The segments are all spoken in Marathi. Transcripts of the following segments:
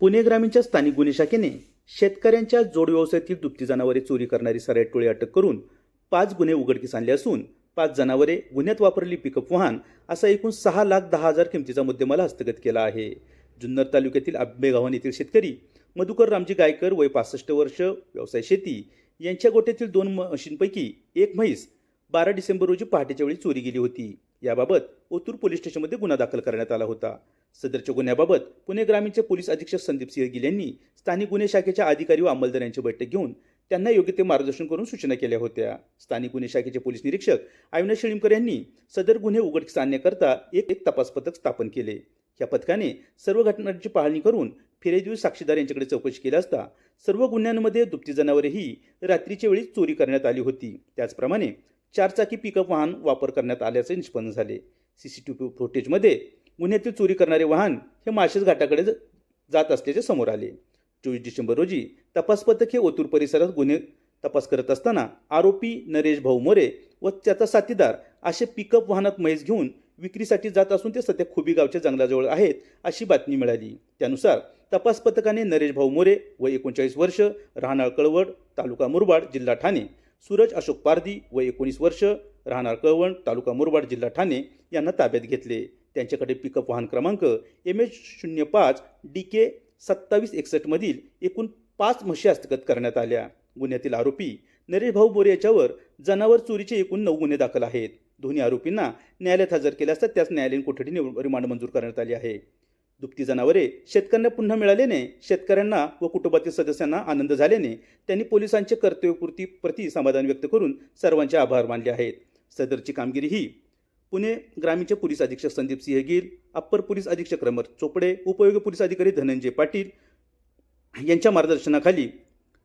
पुणे ग्रामीणच्या स्थानिक गुन्हे शाखेने शेतकऱ्यांच्या जोड व्यवसायातील दुभती जनावरे चोरी करणारी सराईट टोळी अटक करून पाच गुन्हे उघडकीस आणले असून पाच जनावरे गुन्ह्यात वापरलेली पिकअप वाहन असा एकूण सहा लाख दहा हजार किमतीचा मुद्देमाल हस्तगत केला आहे. जुन्नर तालुक्यातील आंबेगावन येथील शेतकरी मधुकर रामजी गायकर वय पासष्ट वर्ष व्यवसाय शेती यांच्या गोट्यातील दोन म्हशींपैकी एक म्हैस बारा डिसेंबर रोजी पहाटेच्या वेळी चोरी गेली होती. याबाबत ओतूर पोलीस स्टेशनमध्ये गुन्हा दाखल करण्यात आला होता. सदरच्या गुन्ह्याबाबत पुणे ग्रामीणचे पोलीस अधीक्षक संदीप सिंह गिल यांनी स्थानिक गुन्हे शाखेच्या अधिकारी व अंमलदार यांची बैठक घेऊन त्यांना योग्य ते मार्गदर्शन करून सूचना केल्या होत्या. स्थानिक गुन्हे शाखेचे पोलीस निरीक्षक अविनाश शेळीमकर यांनी सदर गुन्हे उघडकीस आणण्याकरता एक एक तपास पथक स्थापन केले. या पथकाने सर्व घटनांची पाहणी करून फिरेजू साक्षीदार यांच्याकडे चौकशी केली असता सर्व गुन्ह्यांमध्ये दुभती जनावरेही रात्रीच्या वेळी चोरी करण्यात आली होती. त्याचप्रमाणे चारचाकी पिकअप वाहन वापर करण्यात आल्याचे निष्पन्न झाले. सी सी टी व्ही फुटेजमध्ये गुन्ह्यातील चोरी करणारे वाहन हे माळशेज घाटाकडे जात असल्याचे समोर आले. चोवीस डिसेंबर रोजी तपास पथक हे ओतूर परिसरात गुन्हे तपास करत असताना आरोपी नरेश भाऊ मोरे व त्याचा साथीदार असे पिकअप वाहनात म्हैस घेऊन विक्रीसाठी जात असून ते सध्या खुबी गावच्या जंगलाजवळ आहेत अशी बातमी मिळाली. त्यानुसार तपास पथकाने नरेश भाऊ मोरे व एकोणचाळीस वर्ष राहणार कळवड तालुका मुरबाड जिल्हा ठाणे सूरज अशोक पारदी व एकोणीस वर्ष राहणार कळवण तालुका मुरबाड जिल्हा ठाणे यांना ताब्यात घेतले. त्यांच्याकडे पिकअप वाहन क्रमांक एम एच शून्य पाच डी के सत्तावीस एकसष्टमधील एकूण पाच म्हशी हस्तगत करण्यात आल्या. गुन्ह्यातील आरोपी नरेश भाऊ बोरे याच्यावर जनावर चोरीचे एकूण नऊ गुन्हे दाखल आहेत. दोन्ही आरोपींना न्यायालयात हजर केले असता त्यास न्यायालयीन कोठडी रिमांड मंजूर करण्यात आली आहे. दुभती जनावरे शेतकऱ्यांना पुन्हा मिळाल्याने शेतकऱ्यांना व कुटुंबातील सदस्यांना आनंद झाल्याने त्यांनी पोलिसांचे कर्तव्यपूर्ती प्रति समाधान व्यक्त करून सर्वांचे आभार मानले आहेत. सदरची कामगिरी ही पुणे ग्रामीणचे पोलीस अधीक्षक संदीप सिंह गिल अप्पर पोलीस अधीक्षक रमर चोपडे उपयोगी पोलीस अधिकारी धनंजय पाटील यांच्या मार्गदर्शनाखाली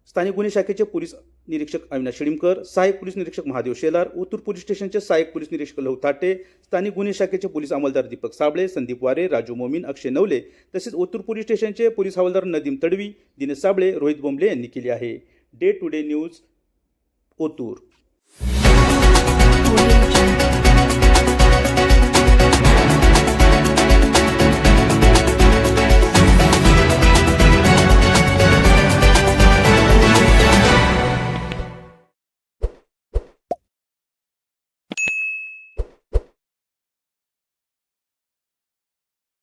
स्थानिक गुन्हे शाखेचे पोलीस निरीक्षक अविनाश शिडीमकर सहाय्यक पोलीस निरीक्षक महादेव शेलार ओतूर पोलीस स्टेशनचे सहाय्यक पोलीस निरीक्षक लहू थाटे स्थानिक गुन्हे शाखेचे पोलीस अंमलदार दीपक साबळे संदीप वारे राजू मोमीन अक्षय नवले तसेच ओतूर पोलीस स्टेशनचे पोलीस हवालदार नदीम तडवी दिनेश साबळे रोहित बोंबले यांनी केली आहे. Day to day news Otur.